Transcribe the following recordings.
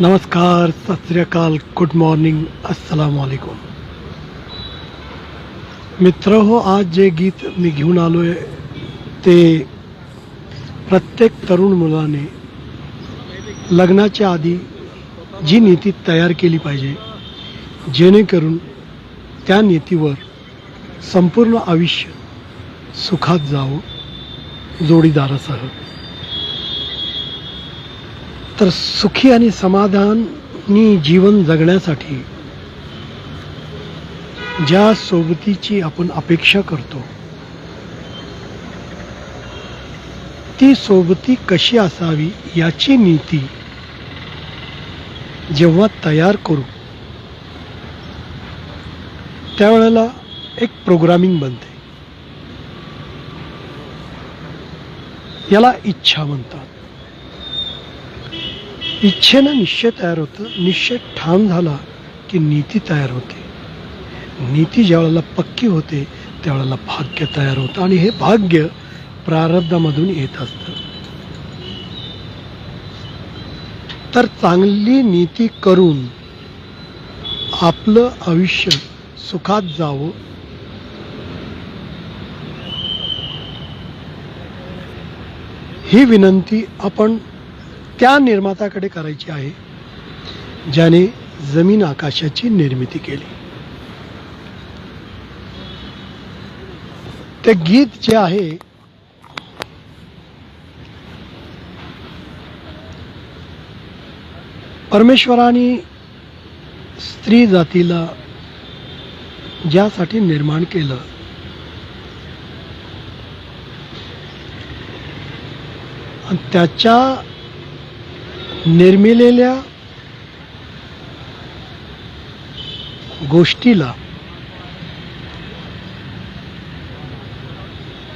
नमस्कार सत श्रीकाल good morning अस्सलाम वालेकुम। मित्र हो आज जे गीत मी घेऊन आलो आहे ते प्रत्येक तरुण मुलाने लग्नाच्या आधी जी नीती तयार केली पाहिजे जेणेकरून त्या नीतीवर संपूर्ण आयुष्य सुखात जावं जोडीदारासह. तर सुखी आणि समाधानी जीवन जगण्यासाठी ज्या सोबतीची आपण अपेक्षा करतो ती सोबती कशी असावी याची नीती जेव्हा तयार करू त्यावेळेला एक प्रोग्रामिंग बनते. याला इच्छा म्हणतात. इच्छेनं निश्चय तयार होतं. निश्चय ठाम झाला की नीती तयार होते. नीती ज्या वेळेला पक्की होते त्यावेळेला भाग्य तयार होतं. आणि हे भाग्य प्रारब्धामधून येत असतं. तर चांगली नीती करून आपलं आयुष्य सुखात जावं. ही विनंती आपण त्या निर्माताकडे करायची आहे ज्याने जमीन आकाशाची निर्मिती केली. ते गीत जे आहे परमेश्वराने स्त्री जातीला ज्यासाठी निर्माण केलं आणि त्याच्या निर्मिलेल्या गोष्टीला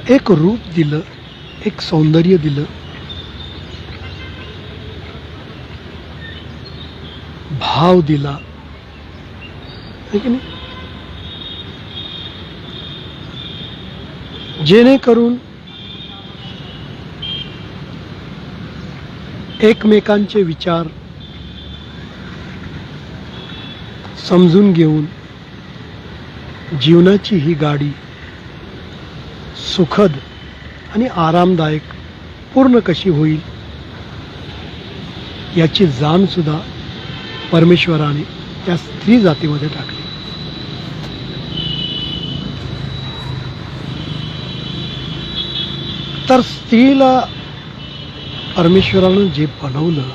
एक रूप दिलं एक सौंदर्य दिलं. भाव दिला. है की नाही? जेणेकरून एकमेकांचे विचार समजून घेऊन जीवनाची ही गाडी सुखद आणि आरामदायक पूर्ण कशी होईल याची जाणसुद्धा परमेश्वराने त्या स्त्री जातीमध्ये टाकली. तर स्त्रीला परमेश्वरानं जे बनवलं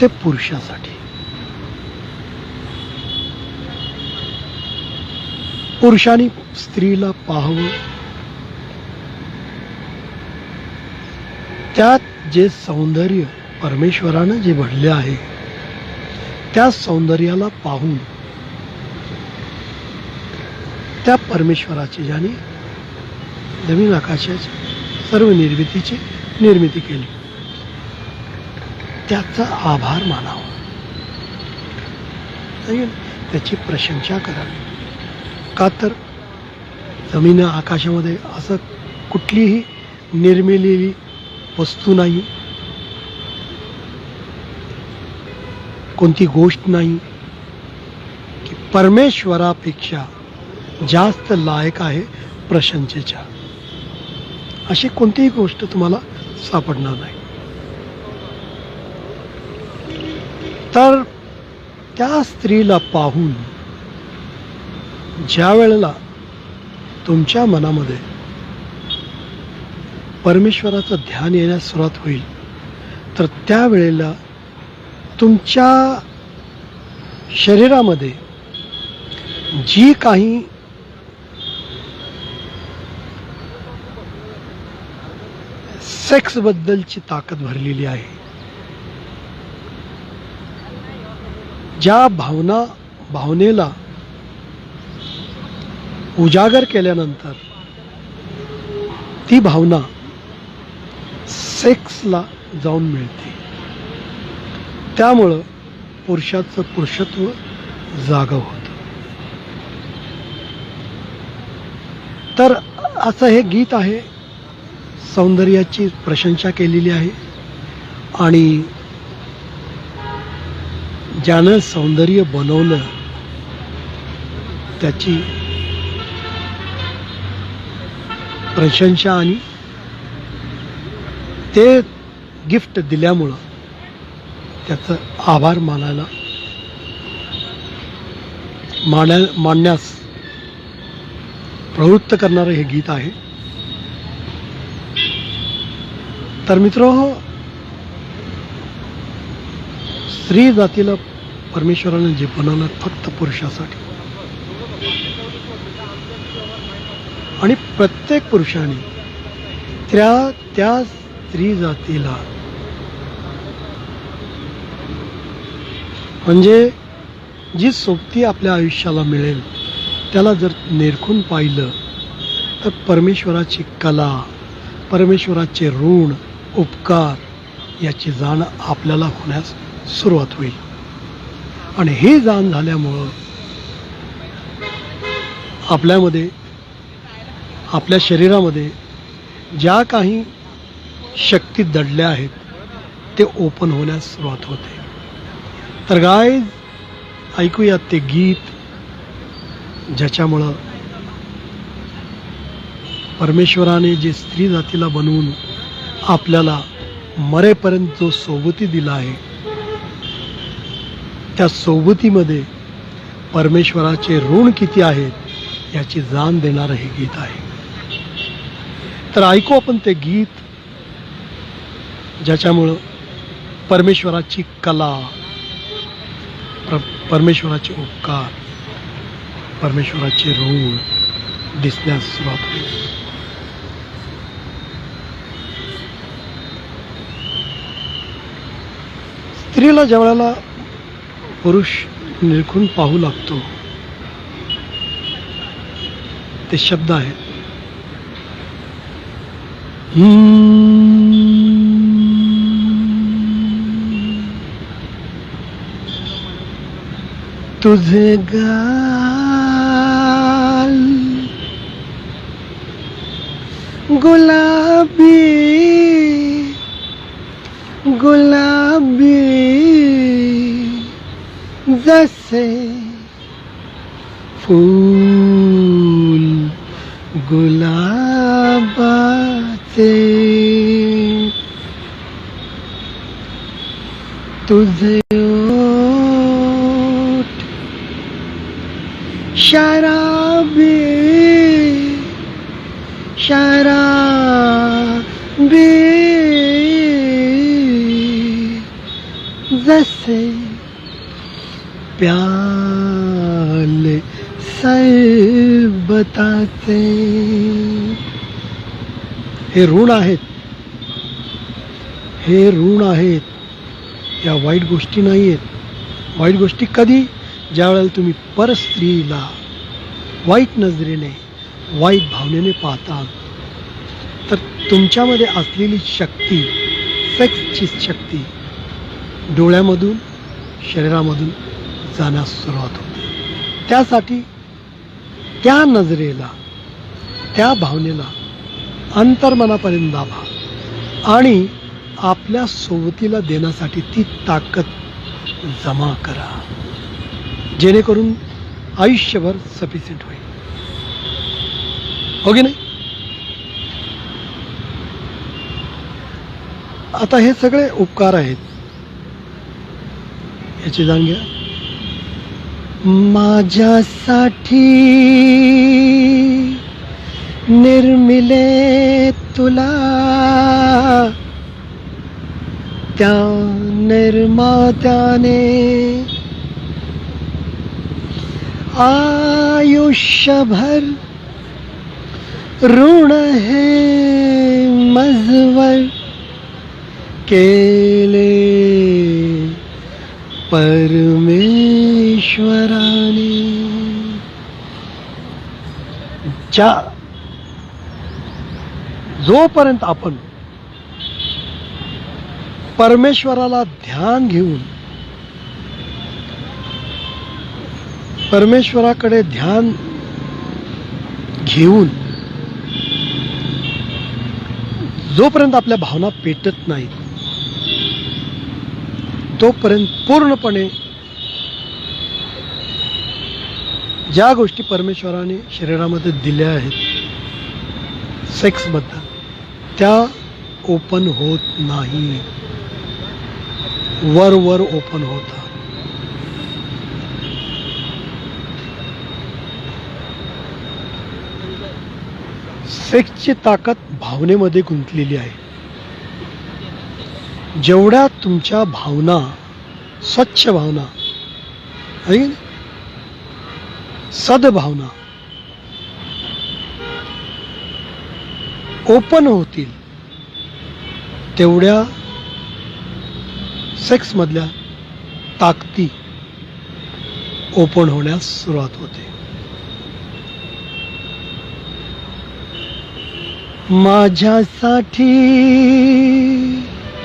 ते पुरुषासाठी. पुरुषांनी स्त्रीला पाहावं. त्यात जे सौंदर्य परमेश्वरानं जे भरले आहे त्या सौंदर्याला पाहून त्या परमेश्वराची ज्याने जमीन आकाशाची सर्व निर्मितीची निर्मिती केली. त्याचा आभार मानावा. त्याची प्रशंसा करावी. का तर जमीन आकाशामध्ये असं कुठलीही निर्मिलेली वस्तू नाही. कोणती गोष्ट नाही. की परमेश्वरापेक्षा जास्त लायक आहे प्रशंसेच्या. अशी कोणतीही गोष्ट तुम्हाला सापडणार नाही. तर त्या स्त्रीला पाहून ज्या वेळेला तुमच्या मनामध्ये परमेश्वराचं ध्यान येण्यास सुरुवात होईल तर त्यावेळेला तुमच्या शरीरामध्ये जी काही सेक्सबद्दलची ताकद भरलेली आहे. ज्या भावना भावनेला उजागर केल्यानंतर ती भावना सेक्सला जाऊन मिळते. त्यामुळं पुरुषाचं पुरुषत्व जाग होतं. तर असं हे गीत आहे सौंदर्याची प्रशंसा केलेली आहे. आणि ज्यानं सौंदर्य बनवलं त्याची प्रशंसा आणि ते गिफ्ट दिल्यामुळं त्याचं आभार मानायला माना मानण्यास प्रवृत्त करणारं हे गीत आहे. तर मित्र स्त्री जातीला परमेश्वराने जे बनवलं फक्त पुरुषासाठी. आणि प्रत्येक पुरुषाने त्या त्या स्त्री जातीला म्हणजे जी सोबती आपल्या आयुष्याला मिळेल त्याला जर निरखून पाहिलं तर परमेश्वराची कला परमेश्वराचे ऋण उपकार याची जाण आपल्याला होण्यास सुरुवात होईल. आणि ही जाण झाल्यामुळं आपल्यामध्ये आपल्या शरीरामध्ये ज्या काही शक्ती दडल्या आहेत ते ओपन होण्यास सुरुवात होते. तर गाय ऐकूयात ते गीत ज्याच्यामुळं परमेश्वराने जे स्त्री जातीला बनवून आपल्याला मरेपर्यंत जो सोबती दिला आहे त्या सोबतीमध्ये परमेश्वराचे ऋण किती आहेत याची जाण देणारं हे गीत आहे. तर ऐकू आपण ते गीत ज्याच्यामुळं परमेश्वराची कला प्र परमेश्वराचे उपकार परमेश्वराचे ऋण दिसण्यास सुरुवात होईल. स्त्रीला ज्या वेळेला पुरुष निरखून पाहू लागतो ते शब्द आहेत. तुझे गाल गुलाबी गुलाब be the same ফুল গুলাবাতে তুঝে শরাবে শরাবে जसे प्याले सरबताचे हे ऋण आहेत. हे ऋण आहेत. या वाईट गोष्टी नाही आहेत वाईट गोष्टी कधी? ज्या वेळेला तुम्ही परस्त्रीला वाईट नजरेने वाईट भावनेने पाहता तर तुमच्यामध्ये असलेली शक्ती सेक्सची शक्ती डोळ्यामधून शरीरामधून जाण्यास सुरुवात होते. त्यासाठी त्या नजरेला त्या भावनेला अंतर्मनापर्यंत दाबा आणि आपल्या सोबतीला देण्यासाठी ती ताकद जमा करा. जेणेकरून आयुष्यभर सफिशियंट होईल. हो की नाही? आता हे सगळे उपकार आहेत. याची जाण घ्या माझ्यासाठी निर्मिले तुला त्या निर्मात्याने आयुष्यभर ऋण हे मजवर केले परमेश्वराने. ज्या जोपर्यंत आपण परमेश्वराला ध्यान घेऊन परमेश्वराकडे ध्यान घेऊन जोपर्यंत आपल्या भावना पेटत नाहीत तोपर्यंत पूर्णपणे ज्या गोष्टी परमेश्वराने शरीरामध्ये दिल्या आहेत सेक्सबद्दल त्या ओपन होत नाही. वर वर ओपन होता. सेक्सची ताकद भावनेमध्ये गुंतलेली आहे. जेवढ्या तुमच्या भावना स्वच्छ भावना आहे सद्भावना ओपन होतील तेवढ्या सेक्समधल्या ताकदी ओपन होण्यास सुरुवात होते. माझ्यासाठी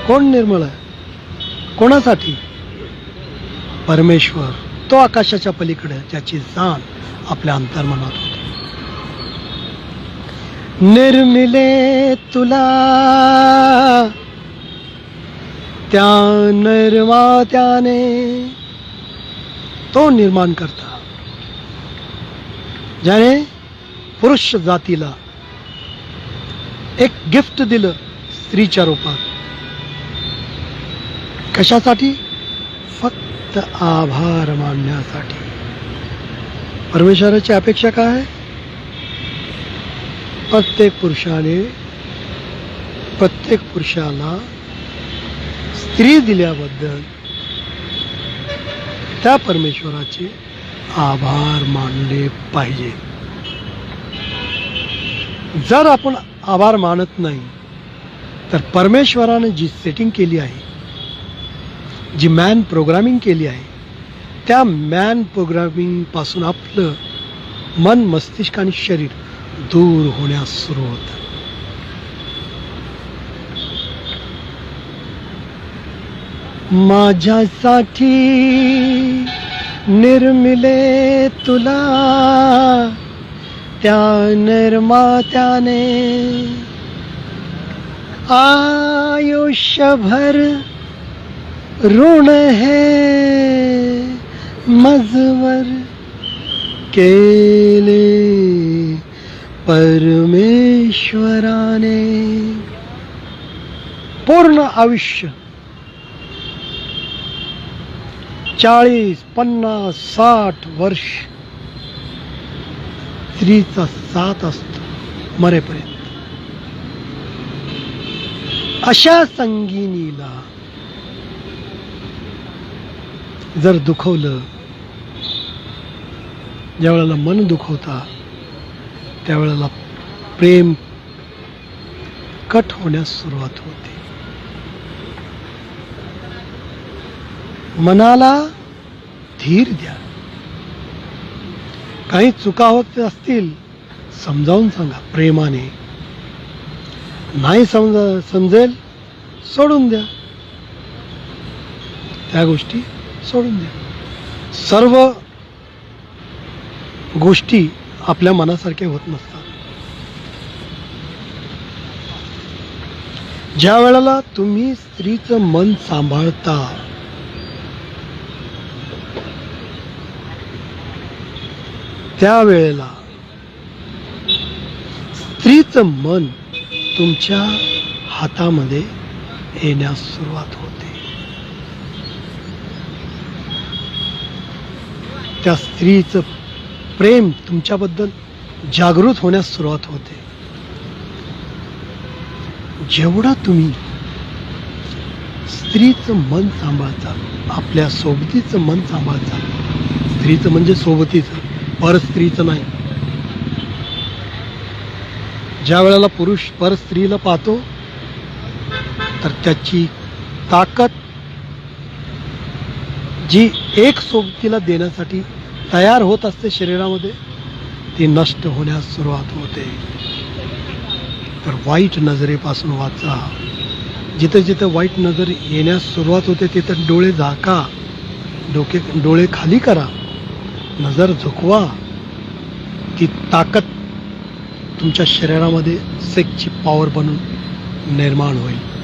कोण निर्मळ आहे? कोणासाठी? परमेश्वर. तो आकाशाच्या पलीकडे ज्याची जाण आपल्या अंतर्मनात होती. निर्मिले तुला. त्या निर्मात्याने तो निर्माण करता. ज्याने पुरुष जातीला एक गिफ्ट दिलं स्त्रीच्या रूपात. कशासाठी? फक्त आभार मानण्यासाठी. परमेश्वराची अपेक्षा काय आहे? प्रत्येक पुरुषाने प्रत्येक पुरुषाला स्त्री दिल्याबद्दल त्या परमेश्वराचे आभार मानले पाहिजे. जर आपण आभार मानत नाही तर परमेश्वराने जी सेटिंग केली आहे जी मॅन प्रोग्रामिंग केली आहे त्या मॅन प्रोग्रामिंगपासून आपलं मन मस्तिष्क आणि शरीर दूर होण्यास सुरू होतं. माझ्यासाठी निर्मिले तुला त्या निर्मात्याने आयुष्यभर ऋण हे मजवर केले परमेश्वराने पूर्ण आयुष्य। चाळीस पन्नास साठ वर्ष स्त्रीचा साथ असतो मरेपर्यंत. अशा संगिनीला जर दुखवलं ज्या वेळेला मन दुखवता त्यावेळेला प्रेम कट होण्यास सुरुवात होते. मनाला धीर द्या. काही चुका होत असतील समजावून सांगा प्रेमाने. नाही समजा समजेल सोडून द्या. त्या गोष्टी सोडून द्या. सर्व गोष्टी आपल्या मनासारख्या होत नसतात. ज्या वेळेला तुम्ही स्त्रीचं मन सांभाळता त्यावेळेला स्त्रीचं मन तुमच्या हातामध्ये येण्यास सुरुवात होते. त्या स्त्रीचं प्रेम तुमच्याबद्दल जागृत होण्यास सुरुवात होते. जेवढा तुम्ही स्त्रीचं मन सांभाळता आपल्या सोबतीचं मन सांभाळता स्त्रीचं म्हणजे सोबतीचं पर स्त्रीचं नाही. ज्या वेळेला पुरुष पर स्त्रीला पाहतो तर त्याची ताकद जी एक सोबतीला देण्यासाठी तयार होत असते शरीरामध्ये ती नष्ट होण्यास सुरुवात होते. तर वाईट नजरेपासून वाचा. जिथं जिथं वाईट नजर येण्यास सुरुवात होते तिथं डोळे झाका. डोके डोळे खाली करा. नजर झुकवा. ती ताकद तुमच्या शरीरामध्ये सेकची पॉवर बनून निर्माण होईल.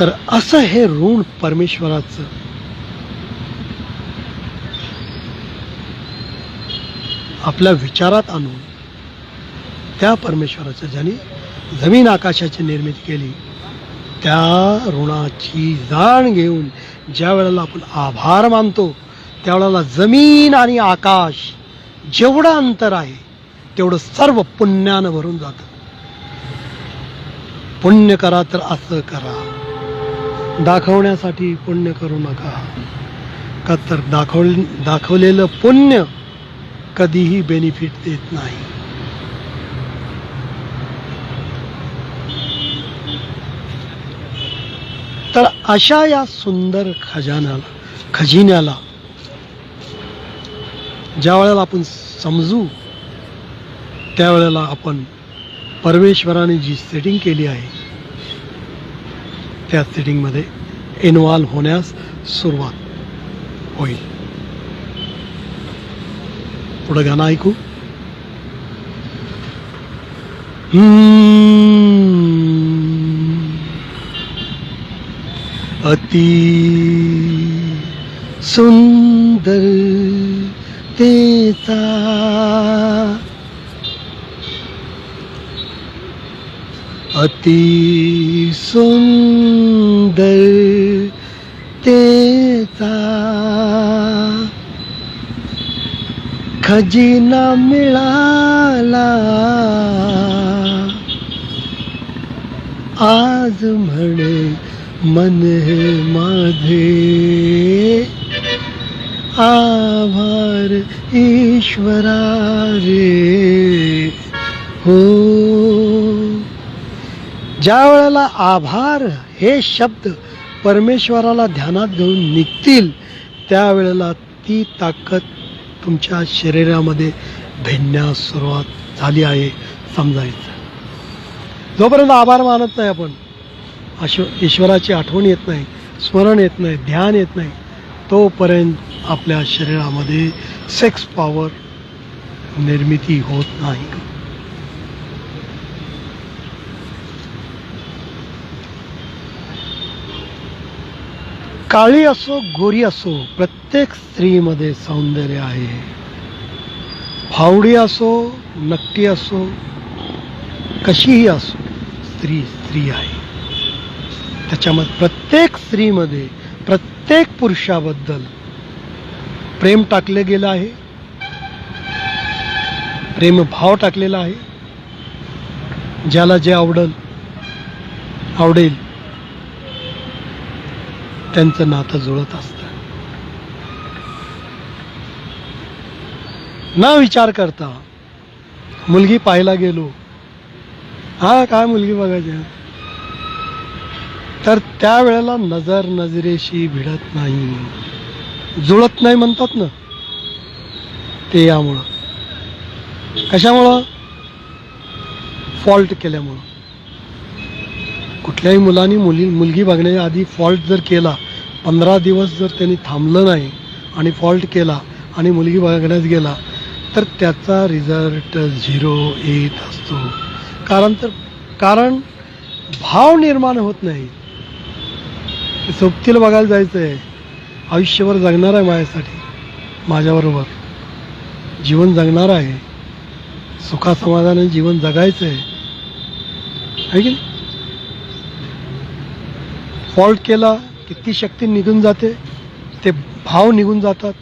तर असं हे ऋण परमेश्वराचं. आपल्या विचारात आणून त्या परमेश्वराचं ज्याने जमीन आकाशाची निर्मिती केली त्या ऋणाची जाण घेऊन ज्या वेळेला आपण आभार मानतो त्यावेळेला जमीन आणि आकाश जेवढं अंतर आहे तेवढं सर्व पुण्यानं भरून जातं. पुण्य करा तर असं करा. दाखवण्यासाठी पुण्य करू नका. का तर दाखव दाखवलेलं पुण्य कधीही बेनिफिट देत नाही. तर अशा या सुंदर खजान्याला खजिन्याला ज्या वेळेला आपण समजू त्यावेळेला आपण परमेश्वराने जी सेटिंग केली आहे त्या सिटिंगमध्ये इन्वॉल्व्ह होण्यास सुरुवात होईल. पुढं गाणं ऐकू. अति सुंदर तेचा अति सुंदर तेचा खजिना मिळाला आज म्हणे मन हे माझे आभार ईश्वरा रे हो ज्या वेळेला आभार हे शब्द परमेश्वराला ध्यानात घेऊन निघतील त्यावेळेला ती ताकद तुमच्या शरीरामध्ये भिडण्यास सुरुवात झाली आहे समजायचं. जोपर्यंत आभार मानत नाही आपण अश ईश्वराची आठवण येत नाही स्मरण येत नाही ध्यान येत नाही तोपर्यंत आपल्या शरीरामध्ये सेक्स पॉवर निर्मिती होत नाही. काळी असो गोरी असो प्रत्येक स्त्रीमध्ये सौंदर्य आहे. फावडी असो नक्टी असो कशीही असो स्त्री स्त्री आहे. त्याच्यामध्ये प्रत्येक स्त्रीमध्ये प्रत्येक पुरुषाबद्दल प्रेम टाकले गेलं आहे. प्रेमभाव टाकलेला आहे. ज्याला जे आवडल आवडेल त्यांचं नातं जुळत असतं. ना विचार करता. मुलगी पाहायला गेलो. हा काय मुलगी बघायची? आहे? तर त्यावेळेला नजर नजरेशी भिडत नाही. जुळत नाही म्हणतात ना. ते यामुळं. कशामुळं? फॉल्ट केल्यामुळं. कुठल्याही मुलांनी मुली मुलगी बघण्याच्या आधी फॉल्ट जर केला पंधरा दिवस जर त्यांनी थांबलं नाही आणि फॉल्ट केला आणि मुलगी बघण्यास गेला तर त्याचा रिझल्ट झिरो येत असतो. कारण तर कारण भाव निर्माण होत नाही. सोबतीला बघायला जायचं आहे आयुष्यभर जगणार आहे माझ्यासाठी. माझ्याबरोबर. जीवन जगणार आहे. सुखासमाधाने जीवन जगायचं आहे की फॉल्ट केला ती शक्ती निघून जाते ते भाव निघून जातात.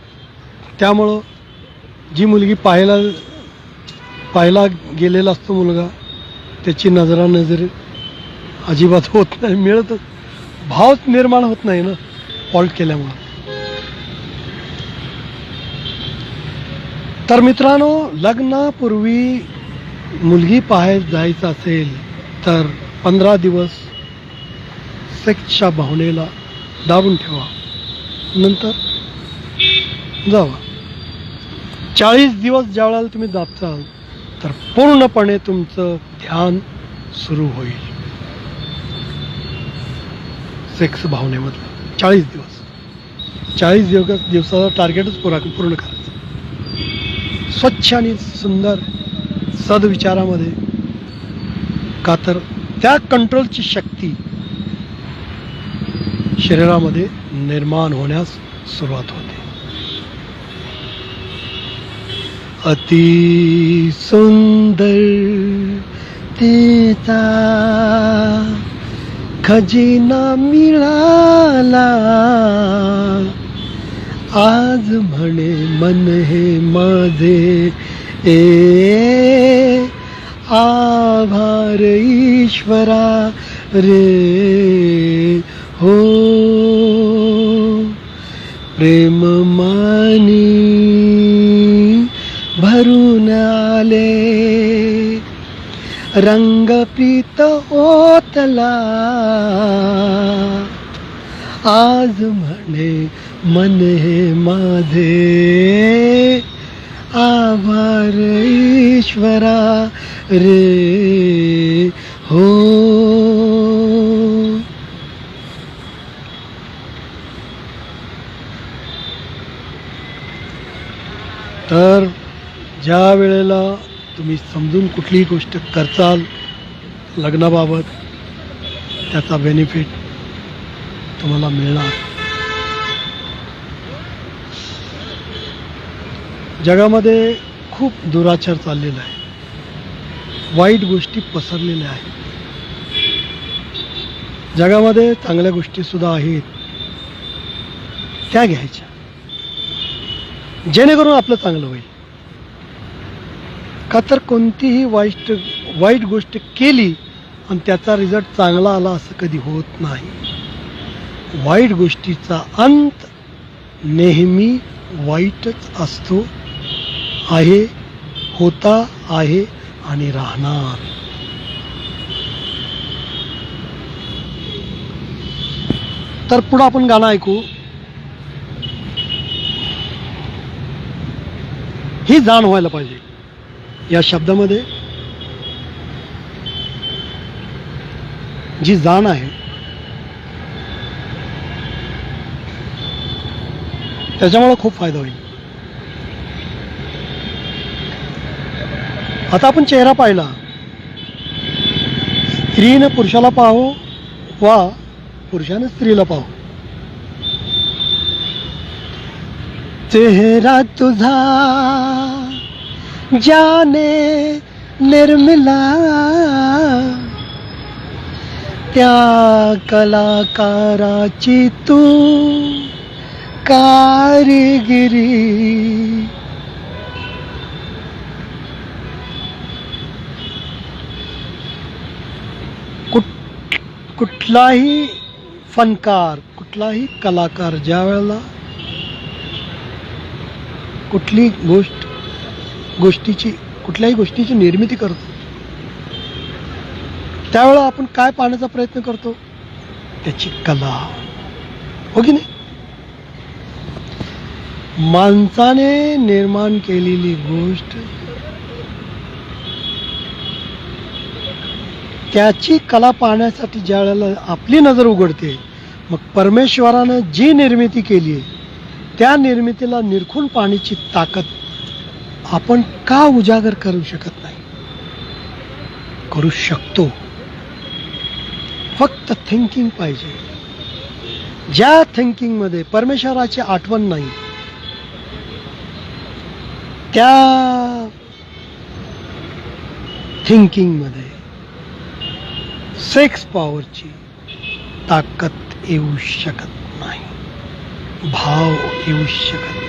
त्यामुळं जी मुलगी पाहायला पाहायला गेलेला असतो मुलगा त्याची नजरानजर अजिबात होत नाही मिळतच भावच निर्माण होत नाही ना फॉल्ट केल्यामुळं. तर मित्रांनो लग्नापूर्वी मुलगी पाहायला जायचं असेल तर पंधरा दिवस सेक्सच्या भावनेला दाबून ठेवा. नंतर जावा. चाळीस दिवस ज्या वेळेला तुम्ही दाबचाल तर पूर्णपणे तुमचं ध्यान सुरू होईल. सेक्स भावनेमधलं. चाळीस दिवस. चाळीस दिवस दिवसाचा टार्गेटच पुरा पूर्ण करायचं. स्वच्छ आणि सुंदर सदविचारामध्ये का तर त्या कंट्रोलची शक्ती शरीरामध्ये निर्माण होण्यास सुरुवात होते. अति सुंदर तिचा खजिना मिळाला. आज म्हणे मन हे माझे ए आभार ईश्वरा रे. हो प्रेम मानी भरून आले. रंग प्रीत ओतला. आज म्हणे मन हे माझे. आभार ईश्वरा रे. हो तर ज्या वेळेला तुम्ही समजून कुठलीही गोष्ट करचाल लग्नाबाबत त्याचा बेनिफिट तुम्हाला मिळणार. जगामध्ये खूप दुराचार चाललेला आहे. वाईट गोष्टी पसरलेल्या आहेत. जगामध्ये चांगल्या गोष्टीसुद्धा आहेत. त्या घ्यायच्या. जेणेकरून आपलं चांगलं होईल. का तर कोणतीही वाईट वाईट गोष्ट केली आणि त्याचा रिझल्ट चांगला आला असं कधी होत नाही. वाईट गोष्टीचा अंत नेहमी वाईटच असतो आहे होता आहे आणि राहणार. तर पुढं आपण गाणं ऐकू. ही जाण व्हायला पाहिजे. या शब्दामध्ये जी जाण आहे त्याच्यामुळे खूप फायदा होईल. आता आपण चेहरा पाहिला. स्त्रीनं पुरुषाला पाहो वा पुरुषानं स्त्रीला पाहो. चेहरा तुझा जाने निर्मिला त्या कलाकाराची तू कारिगिरी. कुठ कुठलाही फनकार कुठलाही कलाकार ज्या वेळेला कुठली गोष्ट गोष्टीची कुठल्याही गोष्टीची निर्मिती करतो. त्यावेळेला आपण काय पाहण्याचा प्रयत्न करतो? त्याची कला. हो की नाही? माणसाने निर्माण केलेली गोष्ट त्याची कला पाहण्यासाठी ज्या वेळेला आपली नजर उघडते मग परमेश्वरानं जी निर्मिती केली आहे त्या निर्मितीला निरखून पाहण्याची ताकद आपण का उजागर करू शकत नाही? करू शकतो. फक्त थिंकिंग पाहिजे. ज्या थिंकिंगमध्ये परमेश्वराची आठवण नाही त्या थिंकिंगमध्ये सेक्स पॉवरची ताकद येऊ शकत नाही. भाव येऊ शकत नाही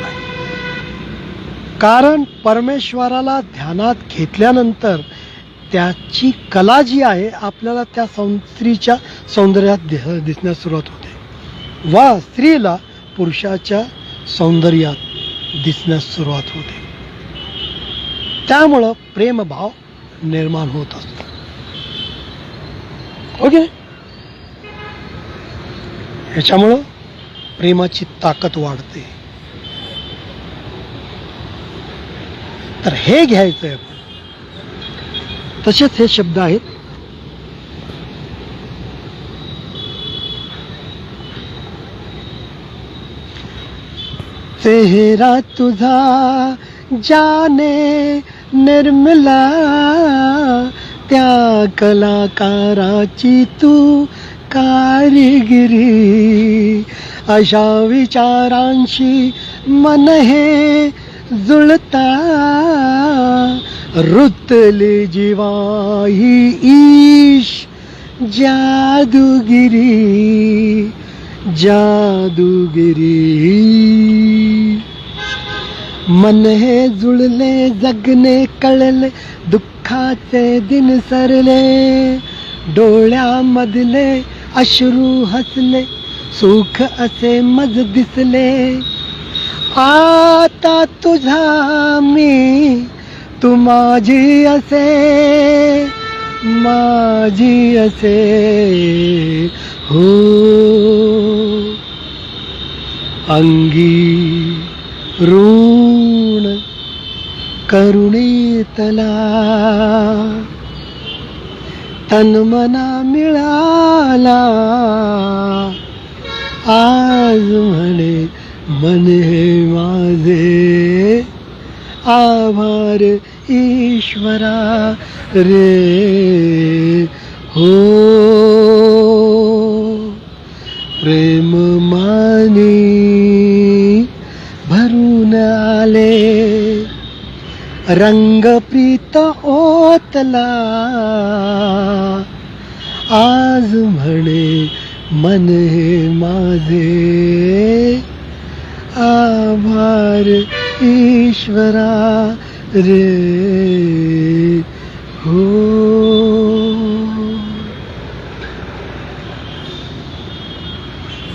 कारण परमेश्वराला ध्यानात घेतल्यानंतर त्याची कला जी आहे आपल्याला त्या सौ स्त्रीच्या सौंदर्यात दि- दिसण्यास सुरुवात होते. वा स्त्रीला पुरुषाच्या सौंदर्यात दिसण्यास सुरुवात होते. त्यामुळं प्रेमभाव निर्माण होत असतो. ओके? ह्याच्यामुळं प्रेमाची ताकद वाढते. तर हे घ्यायचंय. आपण तसेच हे शब्द आहेत. चेहरा तुझा जाने निर्मला त्या कलाकाराची तू कारिगिरी. अशा विचारांशी मन हे जुळता. रुतले जीवाही ईश जादूगिरी जादूगिरी. मन हे जुळले जगणे कळले दुःखाचे दिन सरले. डोळ्यामधले अश्रू हसले सुख असे मज दिसले. आता तुझा मी तू माझी असे माझी असे हो. अंगी ऋण करुणेतला तन्मना मिळाला. आज म्हणे मन हे माझे आभार ईश्वरा रे. हो प्रेम मानी भरून आले रंग प्रीत ओतला. आज म्हणे मन हे माझे. आभार ईश्वरा रे हो।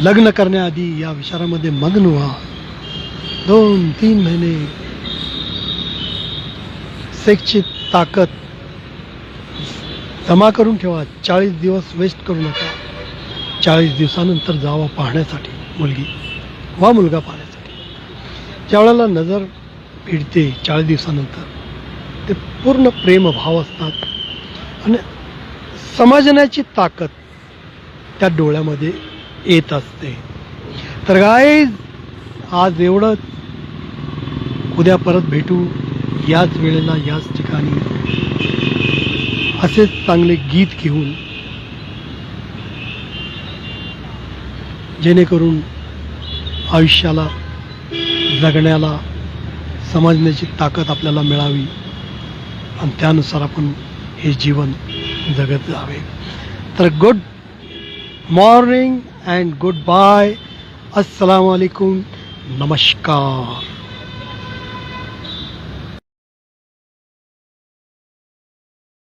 लग्न करण्याआधी या विचारामध्ये मग्न व्हा दोन तीन महिने. सेक्सची ताकद. जमा करून ठेवा. चाळीस दिवस वेस्ट करू नका. चाळीस दिवसानंतर जावा पाहण्यासाठी. मुलगी. वा मुलगा पाहण्यासाठी. ज्यावेळेला नजर भिडते चाळीस दिवसानंतर ते पूर्ण प्रेमभाव असतात. आणि समजण्याची ताकद त्या डोळ्यामध्ये येत असते. तर गाय आज एवढंच उद्या परत भेटू याच वेळेला याच ठिकाणी. असेच चांगले गीत घेऊन जेणेकरून आयुष्याला जगण्याला समजण्याची ताकद आपल्याला मिळावी. आणि त्यानुसार आपण हे जीवन जगत जावे. तर good morning and goodbye अस्सलाम वालेकुम नमस्कार